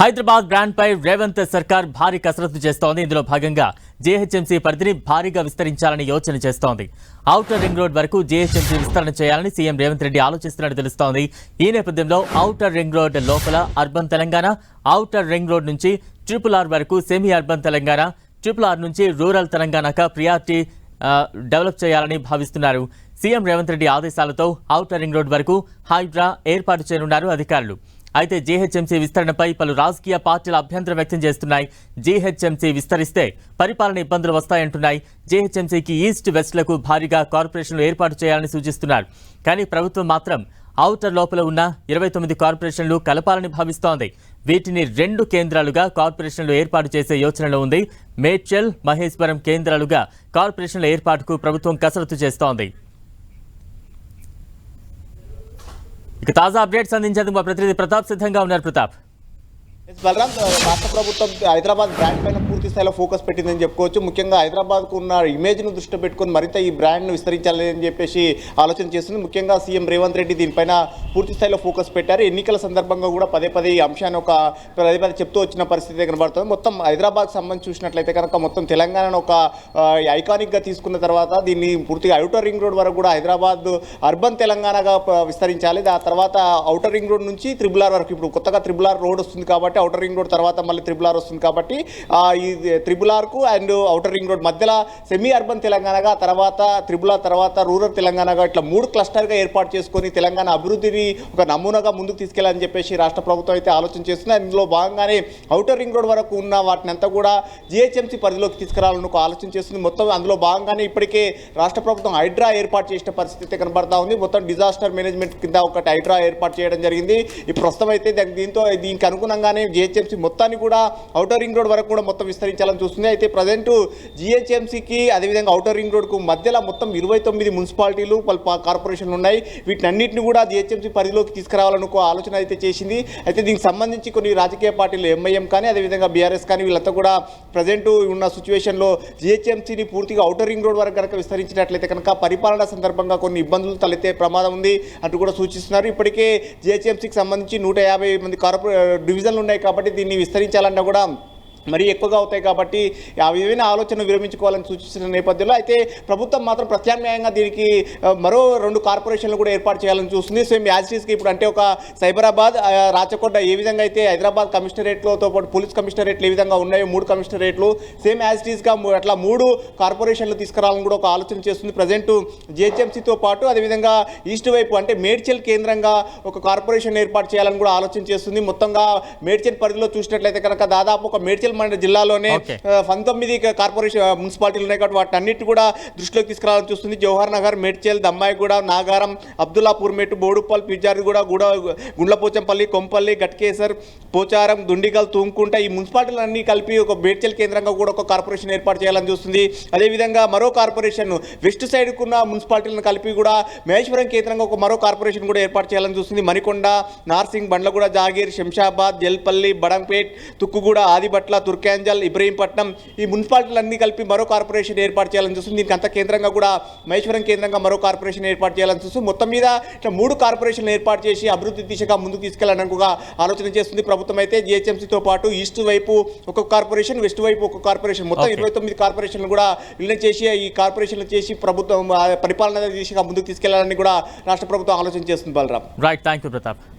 హైదరాబాద్ బ్రాండ్పై రేవంత్ సర్కార్ భారీ కసరత్తు చేస్తోంది. ఇందులో భాగంగా జేహెచ్ఎంసీ పరిధిని భారీగా విస్తరించాలని యోచన చేస్తోంది. ఔటర్ రింగ్ రోడ్ వరకు జేహెచ్ఎంసీ విస్తరణ చేయాలని సీఎం రేవంత్ రెడ్డి ఆలోచిస్తున్నట్టు తెలుస్తోంది. ఈ నేపథ్యంలో ఔటర్ రింగ్ రోడ్ లోపల urban Telangana outer ring road నుంచి ట్రిపుల్ ఆర్ వరకు semi urban Telangana triple R నుంచి రూరల్ తెలంగాణగా ప్రియారిటీ డెవలప్ చేయాలని భావిస్తున్నారు. సీఎం రేవంత్ రెడ్డి ఆదేశాలతో ఔటర్ రింగ్ రోడ్ వరకు హైడ్రా ఏర్పాటు చేయనున్నారు అధికారులు. అయితే జీహెచ్ఎంసీ విస్తరణపై పలు రాజకీయ పార్టీలు అభ్యంతరం వ్యక్తం చేస్తున్నాయి. జీహెచ్ఎంసీ విస్తరిస్తే పరిపాలన ఇబ్బందులు వస్తాయంటున్నాయి. జీహెచ్ఎంసీకి ఈస్ట్ వెస్ట్లకు భారీగా కార్పొరేషన్లు ఏర్పాటు చేయాలని సూచిస్తున్నారు. కానీ ప్రభుత్వం మాత్రం ఔటర్ లోపల ఉన్న ఇరవై తొమ్మిది కార్పొరేషన్లు కలపాలని భావిస్తోంది. వీటిని రెండు కేంద్రాలుగా కార్పొరేషన్లు ఏర్పాటు చేసే యోచనలో ఉంది. మేడ్చల్ మహేశ్వరం కేంద్రాలుగా కార్పొరేషన్ల ఏర్పాటుకు ప్రభుత్వం కసరత్తు చేస్తోంది. ఇక తాజా అప్డేట్స్ అందించేందుకు మా ప్రతినిధి ప్రతాప్ సిద్ధంగా ఉన్నారు. ప్రతాప్. బలరాం రాష్ట్ర ప్రభుత్వం హైదరాబాద్ బ్రాండ్ పైన స్థాయిలో ఫోకస్ పెట్టిందని చెప్పుకోవచ్చు. ముఖ్యంగా హైదరాబాద్కు ఉన్న ఇమేజ్ను దృష్టిలో పెట్టుకొని మరింత ఈ బ్రాండ్ను విస్తరించాలని చెప్పేసి ఆలోచన చేస్తుంది. ముఖ్యంగా సీఎం రేవంత్ రెడ్డి దీనిపైన పూర్తి స్థాయిలో ఫోకస్ పెట్టారు. ఎన్నికల సందర్భంగా కూడా పదే పదే ఈ అంశాన్ని ఒక పదే పదే చెప్తూ వచ్చిన పరిస్థితి కనబడుతుంది. మొత్తం హైదరాబాద్ సంబంధించి చూసినట్లయితే కనుక మొత్తం తెలంగాణను ఒక ఐకానిక్గా తీసుకున్న తర్వాత దీన్ని పూర్తిగా అవుటర్ రింగ్ రోడ్ వరకు కూడా హైదరాబాద్ అర్బన్ తెలంగాణగా విస్తరించాలి. ఆ తర్వాత అవుటర్ రింగ్ రోడ్ నుంచి త్రిబుల్ ఆర్ వరకు ఇప్పుడు కొత్తగా త్రిబుల్ ఆర్ రోడ్ వస్తుంది కాబట్టి అవుటర్ రింగ్ రోడ్ తర్వాత మళ్ళీ త్రిబుల్ ఆర్ వస్తుంది కాబట్టి ఈ త్రిబుల్ ఆర్కు అండ్ అవుటర్ రింగ్ రోడ్ మధ్యలో సెమీ అర్బన్ తెలంగాణగా తర్వాత త్రిబుల్ ఆర్ తర్వాత రూరల్ తెలంగాణగా ఇట్లా మూడు క్లస్టర్గా ఏర్పాటు చేసుకొని తెలంగాణ అభివృద్ధిని ఒక నమూనాగా ముందుకు తీసుకెళ్ళాలని చెప్పేసి రాష్ట్ర ప్రభుత్వం అయితే ఆలోచన చేస్తుంది. అందులో భాగంగానే అవుటర్ రింగ్ రోడ్ వరకు ఉన్న వాటిని అంతా కూడా జిహెచ్ఎంసీ పరిధిలోకి తీసుకురావాలని ఒక ఆలోచన చేస్తుంది. మొత్తం అందులో భాగంగానే ఇప్పటికే రాష్ట్ర ప్రభుత్వం హైడ్రా ఏర్పాటు చేసిన పరిస్థితి అయితే కనబడతా ఉంది. మొత్తం డిజాస్టర్ మేనేజ్మెంట్ కింద ఒకటి హైడ్రా ఏర్పాటు చేయడం జరిగింది. ఇప్పుడు ప్రస్తుతం అయితే దీంతో దీనికి అనుగుణంగానే జిహెచ్ఎంసీ మొత్తాన్ని కూడా అవుటర్ రింగ్ రోడ్ వరకు కూడా మొత్తం విస్తరించి విస్తరించాలని చూస్తుంది. అయితే ప్రజెంట్ జిహెచ్ఎంసీకి అదేవిధంగా అవుటర్ రింగ్ రోడ్కు మధ్యలో మొత్తం ఇరవై తొమ్మిది మున్సిపాలిటీలు పలు కార్పొరేషన్లు ఉన్నాయి. వీటినన్నింటిని కూడా జిహెచ్ఎంసీ పరిధిలోకి తీసుకురావాలని ఆలోచన అయితే చేసింది. అయితే దీనికి సంబంధించి కొన్ని రాజకీయ పార్టీలు ఎంఐఎం కానీ అదేవిధంగా బీఆర్ఎస్ కానీ వీళ్ళంతా కూడా ప్రజెంట్ ఉన్న సిచ్యువేషన్లో జిహెచ్ఎంసీని పూర్తిగా అవుటర్ రింగ్ రోడ్ వరకు కనుక విస్తరించినట్లయితే కనుక పరిపాలన సందర్భంగా కొన్ని ఇబ్బందులు తలెత్తే ప్రమాదం ఉంది అంటూ కూడా సూచిస్తున్నారు. ఇప్పటికే జిహెచ్ఎంసీకి సంబంధించి నూట యాభై మంది కార్పొరే డివిజన్లు ఉన్నాయి కాబట్టి దీన్ని విస్తరించాలన్నా కూడా మరీ ఎక్కువగా అవుతాయి కాబట్టి ఆ ఆలోచన విరమించుకోవాలని సూచిస్తున్న నేపథ్యంలో అయితే ప్రభుత్వం మాత్రం ప్రత్యామ్నాయంగా దీనికి మరో రెండు కార్పొరేషన్లు కూడా ఏర్పాటు చేయాలని చూస్తుంది. సేమ్ యాజిటీస్కి ఇప్పుడు అంటే ఒక సైబరాబాద్ రాచకొండ ఏ విధంగా అయితే హైదరాబాద్ కమిషనరేట్లతో పాటు పోలీస్ కమిషనరేట్లు ఏ విధంగా ఉన్నాయో మూడు కమిషనరేట్లు సేమ్ యాజిటీస్గా అట్లా మూడు కార్పొరేషన్లు తీసుకురావాలని కూడా ఒక ఆలోచన చేస్తుంది. ప్రజెంట్ జిహెచ్ఎంసీతో పాటు అదేవిధంగా ఈస్ట్ వైపు అంటే మేడ్చల్ కేంద్రంగా ఒక కార్పొరేషన్ ఏర్పాటు చేయాలని కూడా ఆలోచన చేస్తుంది. మొత్తంగా మేడ్చల్ పరిధిలో చూసినట్లయితే కనుక దాదాపు ఒక మేడ్చల్ మండల జిల్లాలోనే పంతొమ్మిది కార్పొరేషన్ మున్సిపాలిటీలు ఉన్నాయి కాబట్టి వాటి అన్నిటి కూడా దృష్టిలోకి తీసుకురావాలని చూస్తుంది. జవహర్ నగర్ మేడ్చల్ దమ్మాయిగూడ నాగారం అబ్దుల్లాపూర్ మెట్టు బోడుప్పల్ పిజ్జారిగూడ గూడ గుండ్లపోచంపల్లి కొంపల్లి గట్కేసర్ పోచారం దుండిగల్ తూంకుంట ఈ మున్సిపాలిటీలన్నీ కలిపి ఒక మేడ్చల్ కేంద్రంగా కూడా ఒక కార్పొరేషన్ ఏర్పాటు చేయాలని చూస్తుంది. అదేవిధంగా మరో కార్పొరేషన్ వెస్ట్ సైడ్కు ఉన్న మున్సిపాలిటీలను కలిపి కూడా మహేశ్వరం కేంద్రంగా ఒక మరో కార్పొరేషన్ కూడా ఏర్పాటు చేయాలని చూస్తుంది. మణికొండ నార్సింగ్ బండ్లగూడ జాగీర్ శంషాబాద్ జల్పల్లి బడంపేట్ తుక్కుగూడ ఆదిబట్ల తుర్కాంజల్ ఇబ్రహీంపట్నం ఈ మున్సిపాలిటీలన్నీ కలిపి మరో కార్పొరేషన్ ఏర్పాటు చేయాలని చూస్తుంది దీనికి అంత కేంద్రంగా కూడా మహేశ్వరం కేంద్రంగా మరో కార్పొరేషన్ ఏర్పాటు చేయాలని చూస్తుంది మొత్తం మీద ఇట్లా మూడు కార్పొరేషన్లు ఏర్పాటు చేసి అభివృద్ధి దిశగా ముందుకు తీసుకెళ్ళాలని కూడా ఆలోచన చేస్తుంది. ప్రభుత్వం అయితే జిహెచ్ఎంసీతో పాటు ఈస్ట్ వైపు ఒక కార్పొరేషన్ వెస్ట్ వైపు ఒక కార్పొరేషన్. మొత్తం. ఇరవై తొమ్మిది కార్పొరేషన్లు కూడా విలీనం చేసి ఈ కార్పొరేషన్లు చేసి ప్రభుత్వం పరిపాలన దిశగా ముందుకు తీసుకెళ్ళాలని కూడా రాష్ట్ర ప్రభుత్వం ఆలోచన చేస్తుంది Balram. Right thank you Pratap